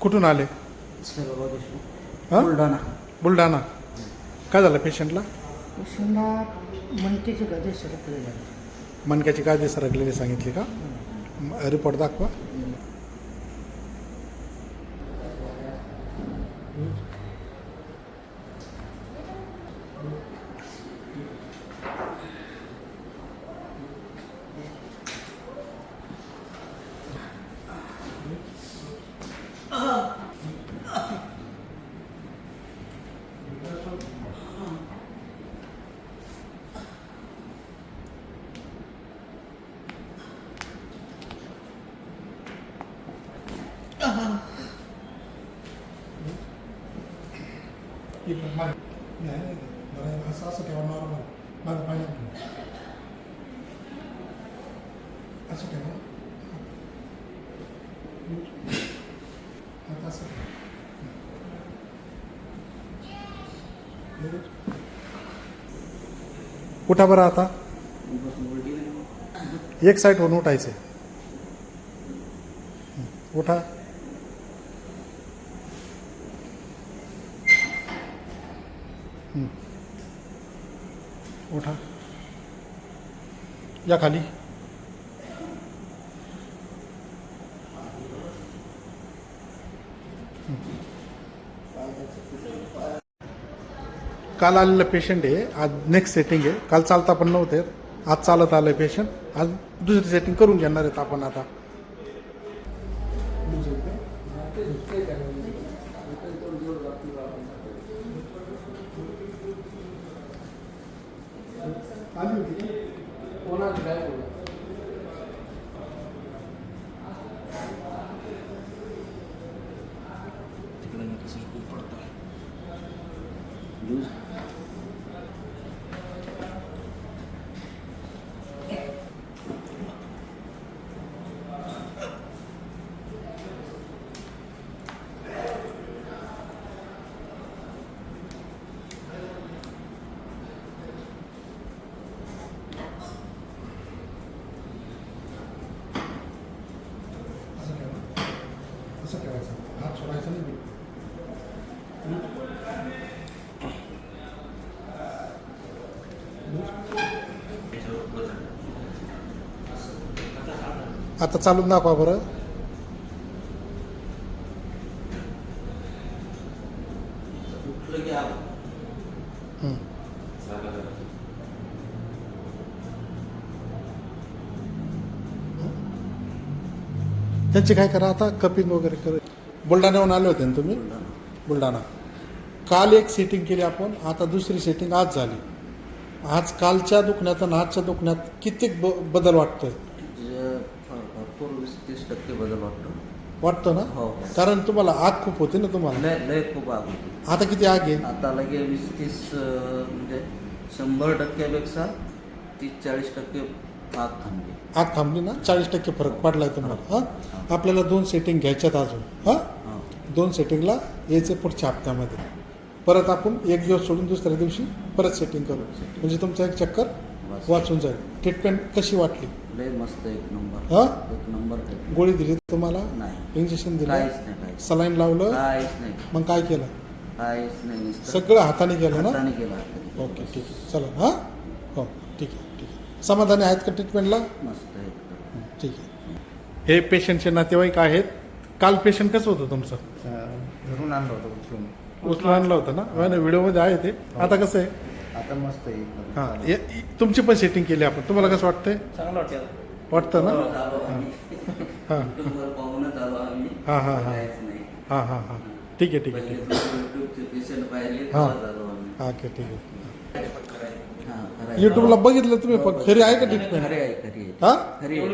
कुठून आले? हा? बुलढाणा. बुलढाणा. काय झालं पेशंटला? पेशंटला मनकेचे गदे सरकले झाले मणक्याची काळजी सरकलेली सांगितली का? रिपोर्ट दाखवा. ఇప్పుడు మరి నేను శాసకి ఉన్నారు మరి మరి పైన అసలు उठा बरं आता. एक साईड होऊन उठायचे. उठा. उठा. या खाली. काल आलेलं पेशंट आहे. आज नेक्स्ट सेटिंग आहे. काल चालता पण नव्हते. आज चालत आलं पेशंट आज दुसरी सेटिंग करून घेणार आहेत आपण आता. que seja confortável. Deus. Gracias. आता चालून दाखवा बरं. त्यांची काय करा आता? कपिंग वगैरे कर. बुलढाण्याहून आले होते ना तुम्ही? बुलढाणा. काल एक सेटिंग केली आपण आता दुसरी सेटिंग आज झाली. आज कालच्या दुखण्यात आणि आजच्या दुखण्यात किती ब बदल वाटतोय? जे भ- भरपूर वीस तीस टक्के बदल वाटतो. वाटतं ना? हो. हो कारण तुम्हाला आग खूप होती ना तुम्हाला? लय लय खूप आग होती. आता किती आग आहे? आता लगे वीस तीस अं, म्हणजे शंभर टक्क्यापेक्षा तीस चाळीस टक्के आग थांबली. आग थांबली ना? चाळीस टक्के फरक पडलाय तुम्हाला. हां. आपल्याला दोन सेटिंग घ्यायच्यात अजून. हां? हा. दोन सेटिंगला यायचे पुढच्या हप्त्यामध्ये. परत आपण एक दिवस सोडून दुसऱ्या दिवशी परत सेटिंग करू. म्हणजे तुमचा एक चक्कर. वाचून जाईल. ट्रीटमेंट कशी वाटली? लय मस्त एक नंबर हा? एक नंबर. गोळी दिली तुम्हाला? नाही. इंजेक्शन दिलं? नाही काहीच. सलाईन लावलं? काहीच नाही. मग काय केलं? काहीच नाही नुसतं सगळं हाताने केलं ना? हाताने केलं हाताने. ओके ठीक आहे. चला हां? हो ठीक आहे ठीक आहे. समाधानी आहेत का ट्रीटमेंटला मस्त ठीक आहे. हे पेशंटचे नातेवाईक आहेत. काल पेशंट कसं होतं तुमचं? घरून आणलं होतं उचलून. उचलून आणलं होतं ना? हो ना व्हिडिओमध्ये आहे ते. आता कसं आहे? आता मस्त आहे. एकदम. हां ये- तुमची पण सेटिंग केली आपण. तुम्हाला कसं वाटतंय? चांगलं वाटतं वाटतं ना? हां युट्यूबवर पाहूनच आलो आम्ही. हा, हा, हा. काहीच नाही. हां हां हां. ठीक आहे ठीक आहे ठीक पहिले युट्यूबचे पेशंट पाहिले हा. तेव्हाच आलो आम्ही. आहे ओके ठीक हा, आहे. युट्यूबला बघितलं तुम्ही पण खरी आहे का खरी ट्रीटमेंट आहे खरी आहे. हां? खरी आहे.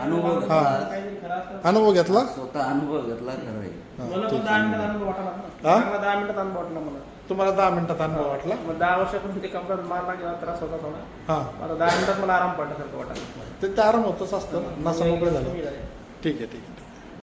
अनुभव हा. घेतला. अनुभव घेतला? स्वतः अनुभव घेतला खरं आहे. हां, मला. दहा मिनिटात अनुभव वाटला ना. हा? मला दहा मिनिटात अनुभव वाटला मला. तुम्हाला दहा मिनिटात अनुभव वाटला? मग दहा वर्षापासून ते कपड्यात मार लागला त्रास होता थोडा. हां. मला दहा मिनिटात मला आराम पडल्यासारखं वाटलं. ते ते आराम होतच असतं ना. नसा मोकळे झाले. ठीक आहे ठीक आहे.